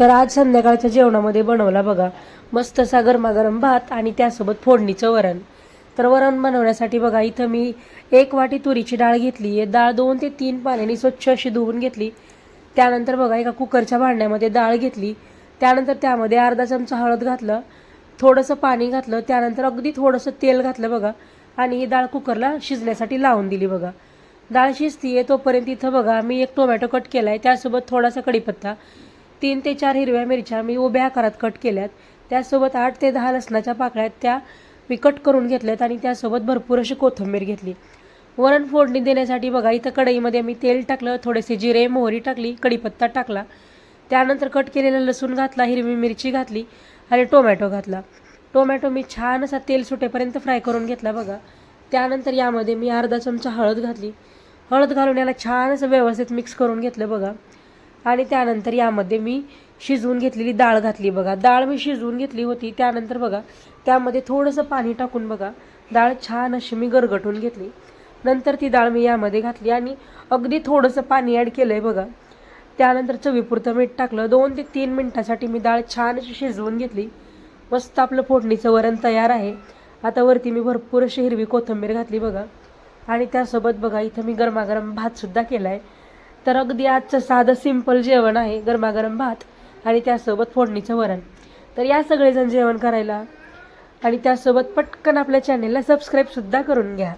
तर आज संध्याकाळच्या जेवणामध्ये बनवला बघा. मस्त असा गरमागरम भात आणि त्यासोबत फोडणीचं वरण. तर वरण बनवण्यासाठी बघा इथं मी एक वाटी तुरीची डाळ घेतली आहे. डाळ दोन ते तीन पाण्याने स्वच्छ अशी धुवून घेतली. त्यानंतर बघा एका कुकरच्या भांड्यामध्ये डाळ घेतली. त्यानंतर त्यामध्ये अर्धा चमचा हळद घातलं थोडंसं पाणी घातलं त्यानंतर अगदी थोडंसं तेल घातलं बघा. आणि ही डाळ कुकरला शिजण्यासाठी लावून दिली बघा. डाळ शिजती आहे तोपर्यंत इथं बघा मी एक टोमॅटो कट केला आहे त्यासोबत थोडासा कढीपत्ता तीन ते चार हिरव्या मिरच्या मी उभ्या आकारात कट केल्यात. त्यासोबत आठ ते दहा लसणाच्या पाकळ्यात त्या मी कट करून घेतल्यात आणि त्यासोबत भरपूर अशी कोथिंबीर घेतली. वरण फोडणी देण्यासाठी बघा इथं कढईमध्ये मी तेल टाकलं थोडेसे जिरे मोहरी टाकली कढीपत्ता टाकला. त्यानंतर कट केलेला लसूण घातला हिरवी मिरची घातली आणि टोमॅटो घातला. टोमॅटो मी छान असा तेल सुटेपर्यंत फ्राय करून घेतला बघा. त्यानंतर यामध्ये मी अर्धा चमचा हळद घातली. हळद घालून याला छान असं व्यवस्थित मिक्स करून घेतलं बघा. आणि त्यानंतर यामध्ये मी शिजवून घेतलेली डाळ घातली बघा. डाळ मी शिजवून घेतली होती त्यानंतर बघा त्यामध्ये थोडंसं पाणी टाकून बघा डाळ छान अशी मी गरगटून घेतली. नंतर ती डाळ मी यामध्ये घातली आणि अगदी थोडंसं पाणी ॲड केलं आहे बघा. त्यानंतर चवीपुरतं मीठ टाकलं. दोन ते तीन मिनटासाठी मी डाळ छान अशी शिजवून घेतली. मस्त आपलं फोडणीचं वरण तयार आहे. आता वरती मी भरपूर अशी हिरवी कोथिंबीर घातली बघा. आणि त्यासोबत बघा इथं मी गरमागरम भातसुद्धा केला आहे तर अगदी आजचं साधं सिंपल जेवण आहे गरमागरम भात आणि त्यासोबत फोडणीचं वरण. तर या सगळेजण जेवण करायला आणि त्यासोबत पटकन आपल्या चॅनेलला सबस्क्राईबसुद्धा करून घ्या.